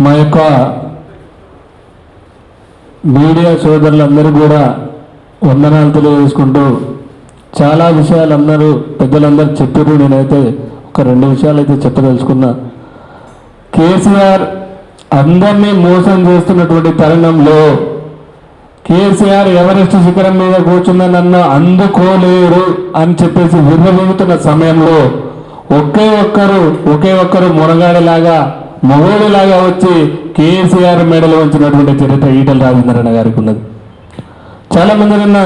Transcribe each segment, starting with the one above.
మా యొక్క మీడియా సోదరులందరూ కూడా వందనాలు తెలియజేసుకుంటూ చాలా విషయాలు అందరూ పెద్దలందరూ చెప్పారు నేనైతే ఒక రెండు విషయాలు అయితే చెప్పదలుచుకున్నా. కేసీఆర్ అందరినీ మోసం చేస్తున్నటువంటి తరుణంలో కేసీఆర్ ఎవరెస్ట్ శిఖరం మీద కూర్చున్న నన్ను అందుకోలేరు అని చెప్పేసి విర్రవీగుతున్న సమయంలో ఒకే ఒక్కరు ఒకే ఒక్కరు మునగాడేలాగా మొగోడిలాగా వచ్చి కేసీఆర్ మెడలు ఉంచినటువంటి చరిత్ర ఈటల రాజేంద్రన్న గారికి ఉన్నది. చాలా మంది నిన్న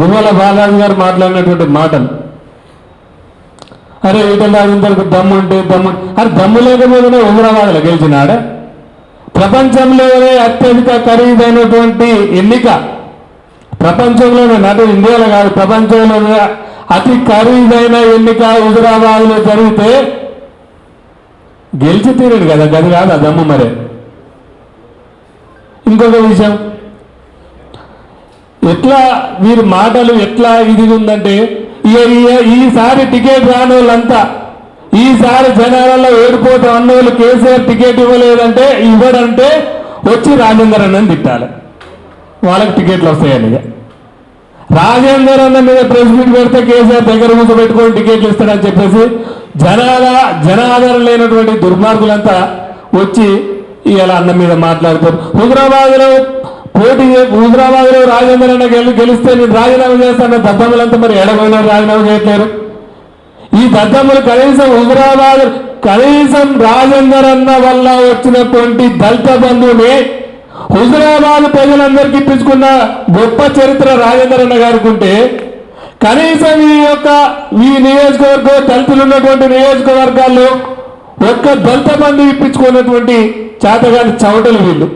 గుమ్మల బాలాజీ గారు మాట్లాడినటువంటి మాటలు. అరే ఈటల రాజేందర్కి దమ్ము ఉంటే దమ్ము అరే దమ్ము లేకపోతేనే ఉగ్రవాదులు గెలిచినాడ. ప్రపంచంలోనే అత్యధిక ఖరీదైనటువంటి ఎన్నిక? ప్రపంచంలోనే నటు ఇండియాలో కాదు ప్రపంచంలోనే అతి ఖరీదైన ఎన్నిక హుజరాబాద్లో జరిగితే గెలిచి తీరడు కదా గది కాదు ఆ దమ్ము మరే. ఇంకొక విషయం. ఎట్లా వీరి మాటలు ఎట్లా ఇది ఉందంటే ఈ- ఈసారి టికెట్ రాని వాళ్ళంతా ఈసారి జనాలలో ఓడిపోతాం అన్న వాళ్ళు కేసీఆర్ టికెట్ ఇవ్వలేదంటే ఇవ్వడంటే వచ్చి రాజేందర్ అన్నని తిట్టాలి. వాళ్ళకి టికెట్లు వస్తాయని ఇక. రాజేందర్ అన్న మీద ప్రెస్ మీట్ పెడితే కేసీఆర్ దగ్గర కూర్చోబెట్టుకొని టికెట్లు ఇస్తాడని చెప్పేసి జనాల జనాదరణ లేనటువంటి దుర్మార్గులంతా వచ్చి ఇలా అన్న మీద మాట్లాడుతారు. హుజరాబాద్లో పోటీ హుజరాబాద్లో రాజేందర్ అన్న గెలి గెలిస్తే నేను రాజీనామా చేస్తాను దద్దమ్మలంతా మరి ఎడమైనా రాజీనామా చేయట్లేరు. ఈ దద్దమ్మలు కనీసం హుజరాబాద్ కనీసం రాజేందర్ అన్న వల్ల వచ్చినటువంటి దళిత బంధువుని హుజరాబాద్ ప్రజలందరికీ ఇప్పించుకున్న గొప్ప చరిత్ర రాజేందర్ అన్న గారికి ఉంటే కనీసం ఈ యొక్క ఈ నియోజకవర్గం దళితులు ఉన్నటువంటి నియోజకవర్గాల్లో ఒక్క దళిత బంధు ఇప్పించుకున్నటువంటి చేతగాని చవటలు వీళ్ళు.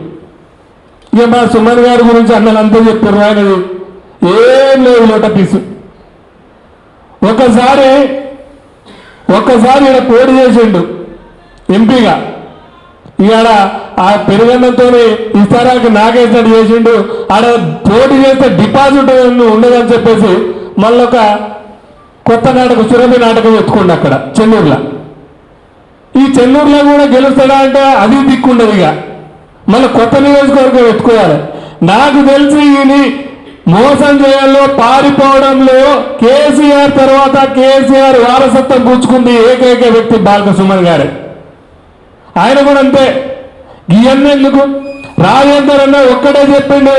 ఇక మా సుమన్ గారి గురించి అన్నలంతా చెప్పారు ఆయన. ఏం లేదు లోట పీసు. ఒకసారి ఒక్కసారి ఇక్కడ పోటీ చేసిండు ఎంపీగా. ఇవాడ ఆ పెరుగన్నంతో ఇస్తారాకి నాగేసినట్టు చేసిండు. ఆడ పోటీ చేస్తే డిపాజిట్ ఉండదని చెప్పేసి మళ్ళొక కొత్త నాటకం సురభి నాటకం ఎత్తుకోండి అక్కడ చెన్నూరులో. ఈ చెన్నూరులో కూడా గెలుస్తాడా అంటే అది దిక్కుండదు ఇక. మళ్ళీ కొత్త నియోజకవర్గం ఎత్తుకోవాలి. నాకు తెలిసి ఈయన మోసం చేయాలో పారిపోవడంలో కేసీఆర్ తర్వాత కేసీఆర్ వారసత్వం పుచ్చుకుంది ఏకైక వ్యక్తి బాలక సుమన్ గారే. ఆయన కూడా అంతే. ఎందుకు? రాజేందర్ అన్న ఒక్కడే చెప్పిండు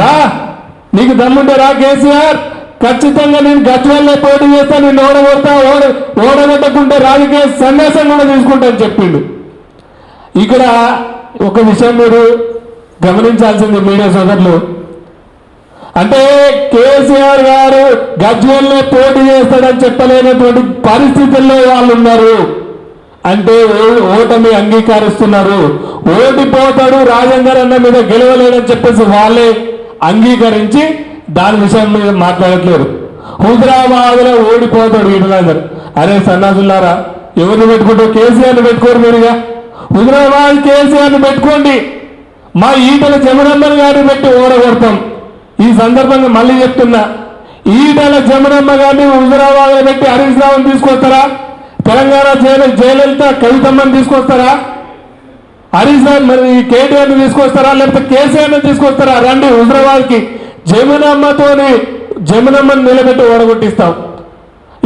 రా నీకు దమ్ముంటే రా కేసీఆర్. ఖచ్చితంగా నేను గజ్వల్లే పోటీ చేస్తా నేను ఓడగొడతా ఓడ ఓడగొట్టకుంటే రాజకీయ సన్యాసం కూడా తీసుకుంటా అని చెప్పిండు. ఇక్కడ ఒక విషయం మీరు గమనించాల్సింది మీడియా సోదరులు. అంటే కేసీఆర్ గారు గజ్వెల్లో పోటీ చేస్తాడని చెప్పలేనటువంటి పరిస్థితుల్లో వాళ్ళు ఉన్నారు. అంటే ఓటమి అంగీకరిస్తున్నారు. ఓడిపోతాడు రాజేందర్ అన్న మీద గెలవలేడని చెప్పేసి వాళ్ళే అంగీకరించి దాని విషయం మీద మాట్లాడట్లేరు హుజరాబాద్లో ఓడిపోతాడు ఈటలాందరు అరే సన్నాసులారా ఎవరిని పెట్టుకుంటారు కేసీఆర్ని పెట్టుకోరు మీరుగా. హుజరాబాద్ కేసీఆర్ని పెట్టుకోండి. మా ఈటల జమనమ్మన్ గారిని పెట్టి ఓడగొడతాం. ఈ సందర్భంగా మళ్ళీ చెప్తున్నా ఈటల జమనమ్మ గారిని హుజరాబాద్ పెట్టి హరీష్ రావుని తీసుకొస్తారా? తెలంగాణ జైలు జయలలిత కవితమ్మని తీసుకొస్తారా? హరీష్ రావు మరి కేటీఆర్ని తీసుకొస్తారా? లేకపోతే కేసీఆర్ని తీసుకొస్తారా? రండి హుజరాబాద్కి. జమునమ్మతోని జమునమ్మని నిలబెట్టి ఓడగొట్టిస్తాం.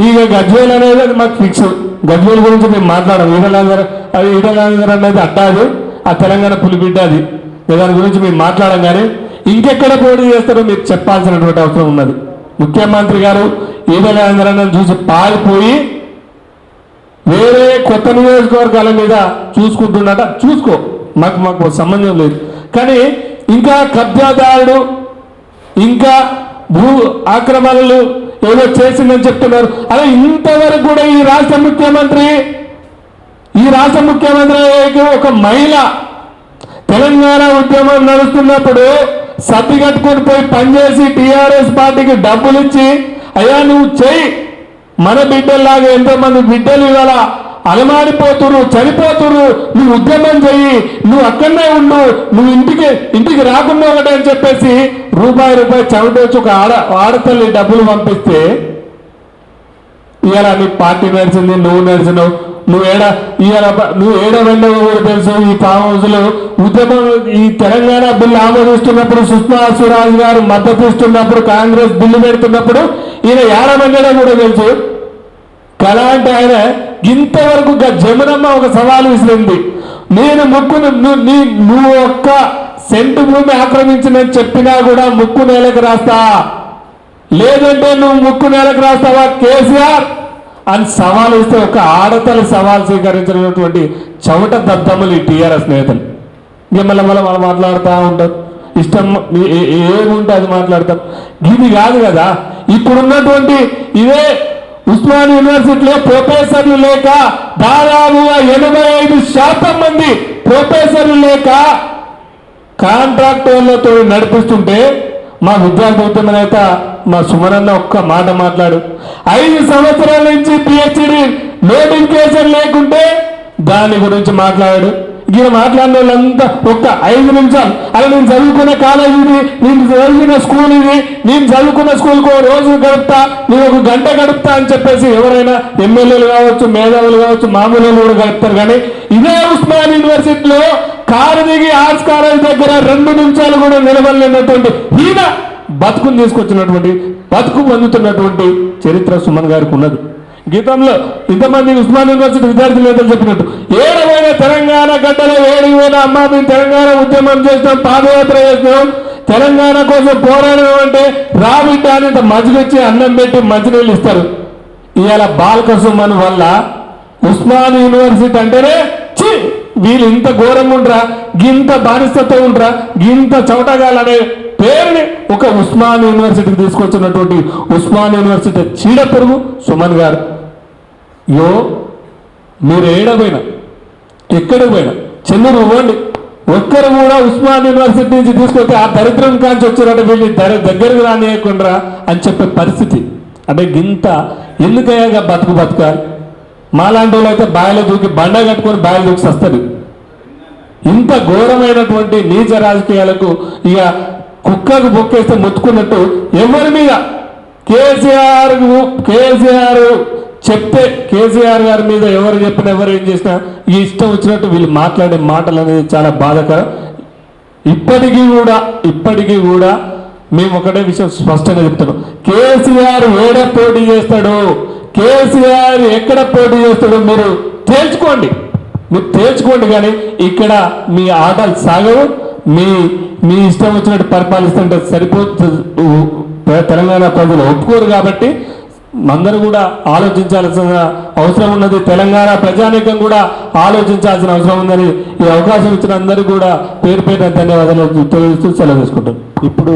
ఇక గజ్వేల్ అనేది అది మాకు ఫిక్స్ గజ్వేల్ గురించి మేము మాట్లాడము. ఈటలాందర్ అది ఈటలాందర్ అనేది అడ్డాది ఆ తెలంగాణ పులిబిడ్డ అది. దాని గురించి మేము మాట్లాడం కానీ ఇంకెక్కడ పోటీ చేస్తారో మీరు చెప్పాల్సినటువంటి అవసరం ఉన్నది. ముఖ్యమంత్రి గారు ఈటలాందర్ అన్నది చూసి పారిపోయి వేరే కొత్త నియోజకవర్గాల మీద చూసుకుంటున్నట చూసుకో మాకు మాకు సంబంధం లేదు. కానీ ఇంకా కబ్జాదారుడు ఇంకా భూ ఆక్రమణలు ఏదో చేసిందని చెప్తున్నారు. అలా ఇంతవరకు కూడా ఈ రాష్ట్ర ముఖ్యమంత్రి ఈ రాష్ట్ర ముఖ్యమంత్రి ఒక మహిళ తెలంగాణ ఉద్యమం నడుస్తున్నప్పుడు సర్ది కట్టుకొని పోయి పనిచేసి టీఆర్ఎస్ పార్టీకి డబ్బులు ఇచ్చి అయ్యా నువ్వు చెయ్యి. మన బిడ్డల్లాగా ఎంతో మంది బిడ్డలు ఇవాళ అలమాడిపోతురు చనిపోతురు నువ్వు ఉద్యమం చెయ్యి నువ్వు అక్కడనే ఉండు నువ్వు ఇంటికి ఇంటికి రాకుండా ఒకటే అని చెప్పేసి రూపాయి రూపాయి చవిటొచ్చి ఒక ఆడ ఆడతల్లి డబ్బులు పంపిస్తే ఇవాళ నీ పార్టీ నడిచింది నువ్వు నడిచినావు నువ్వు ఏడ ఇవాళ నువ్వు ఏడ వెళ్ళవో కూడా తెలుసు ఈ ఫామ్ హౌస్లో ఉద్యమం ఈ తెలంగాణ బిల్లు ఆమోదిస్తున్నప్పుడు సుష్మా స్వరాజ్ గారు మద్దతు ఇస్తున్నప్పుడు కాంగ్రెస్ బిల్లు పెడుతున్నప్పుడు ఈయన ఏడ వెళ్ళడం కూడా తెలుసు. కళ అంటే ఆయన ఇంతవరకు గ- జమునమ్మ ఒక సవాలు విసిరింది. నేను ముక్కును నీ నువ్వు ఒక్క సెంటు భూమి ఆక్రమించినని చెప్పినా కూడా ముక్కు నేలకు రాస్తా. లేదంటే నువ్వు ముక్కు నేలకు రాస్తావా కేసీఆర్? అని సవాల్ ఇస్తే ఒక ఆడతల సవాల్ స్వీకరించినటువంటి చవట దద్దములు ఈ టీఆర్ఎస్ స్నేహితులు ఇక మళ్ళీ మళ్ళీ వాళ్ళు మాట్లాడుతూ ఉంటారు. ఇష్టం ఏముంటే అది మాట్లాడతాం. ఇది కాదు కదా ఇప్పుడున్నటువంటి ఇదే ఉస్మాన్ యూనివర్సిటీలో ప్రొఫెసర్లు లేక దాదాపుగా ఎనభై ఐదు శాతం మంది ప్రొఫెసర్లు లేక కాంట్రాక్టర్లతో నడిపిస్తుంటే మా విద్యార్థి ఉద్యమ నేత మా సుమనన్న ఒక్క మాట మాట్లాడు. ఐదు సంవత్సరాల నుంచి పిహెచ్డి నోటిఫికేషన్ లేకుంటే దాని గురించి మాట్లాడాడు ఈయన మాట్లాడిన వాళ్ళంతా ఒక్క ఐదు నిమిషాలు. అలా నేను చదువుకున్న కాలేజ్ ఇది నేను చదివిన స్కూల్ ఇది నేను చదువుకున్న స్కూల్కి ఒక రోజు గడుపుతా నేను ఒక గంట గడుపుతా అని చెప్పేసి ఎవరైనా ఎమ్మెల్యేలు కావచ్చు మేధావులు కావచ్చు మామూలు కూడా గడుపుతారు. కానీ ఇదే ఉస్మాన్ యూనివర్సిటీలో కారు దిగి ఆర్ట్స్ కాలేజ్ దగ్గర రెండు నిమిషాలు కూడా నిలబడలేనటువంటి ఈయన బతుకుని తీసుకొచ్చినటువంటి బతుకు పొందుతున్నటువంటి చరిత్ర సుమన్ గారికి ఉన్నది. గీతంలో ఇంతమంది ఉస్మాన్ యూనివర్సిటీ విద్యార్థులు లేదని చెప్పినట్టు ఏడవైన తెలంగాణ గడ్డలో ఏడువైన అమ్మా మేము తెలంగాణ ఉద్యమం చేసినాం పాదయాత్ర చేసినాం తెలంగాణ కోసం పోరాడడం అంటే రాబిడ్డ అని మజ్జిగొచ్చి అన్నం పెట్టి మంచినీళ్ళు ఇస్తారు. ఇవాళ బాలకసుమన్ వల్ల ఉస్మాన్ యూనివర్సిటీ అంటేనే ఛీ వీళ్ళు ఇంత ఘోరంగా ఉండరా గింత బానిసత్వం ఉండరా గింత చవటగాలనే పేరుని ఒక ఉస్మాన్ యూనివర్సిటీకి తీసుకొచ్చినటువంటి ఉస్మాన్ యూనివర్సిటీ చీడ పొరుగు సుమన్ గారు. యో మీరు ఏడపోయినా ఎక్కడికి పోయినా? చెల్లూరు ఇవ్వండి ఒక్కరు కూడా ఉస్మాన్ యూనివర్సిటీ నుంచి తీసుకొస్తే ఆ దరిద్రం కాంచి వచ్చారంటే వీళ్ళు దరి- దగ్గరకు రానియకుండా అని చెప్పే పరిస్థితి. అంటే గింత ఎందుకయ్యాగా బతుకు బతకాలి మాలాంటి వాళ్ళు అయితే బాయిలో దూకి బండ కట్టుకొని బాయలు దూకి వస్తుంది ఇంత ఘోరమైనటువంటి నీచ రాజకీయాలకు ఇక కుక్కకు బొక్కేస్తే ముత్తుకున్నట్టు ఎవరి మీద? కేసీఆర్ కేసీఆర్ చెప్తే కేసీఆర్ గారి మీద ఎవరు చెప్పినా ఎవరు ఏం చేసినా ఈ ఇష్టం వచ్చినట్టు వీళ్ళు మాట్లాడే మాటలు అనేది చాలా బాధాకరం. ఇప్పటికీ కూడా ఇప్పటికీ కూడా మేము ఒకటే విషయం స్పష్టంగా చెప్తున్నాం. కేసీఆర్ ఏడ పోటీ చేస్తాడు. కేసీఆర్ ఎక్కడ పోటీ చేస్తాడో మీరు తేల్చుకోండి. మీరు తేల్చుకోండి కానీ ఇక్కడ మీ ఆటలు సాగవు. మీ మీ ఇష్టం వచ్చినట్టు పరిపాలిస్తుంటే సరిపోతుంది తెలంగాణ ప్రజలు ఒప్పుకోరు కాబట్టి అందరూ కూడా ఆలోచించాల్సిన అవసరం ఉన్నది. తెలంగాణ ప్రజానీకం కూడా ఆలోచించాల్సిన అవసరం ఉందని ఈ అవకాశం ఇచ్చిన అందరూ కూడా పేరు పేరు ధన్యవాదాలు. తెలియజేస్తూ సెలవు తీసుకుంటాం. ఇప్పుడు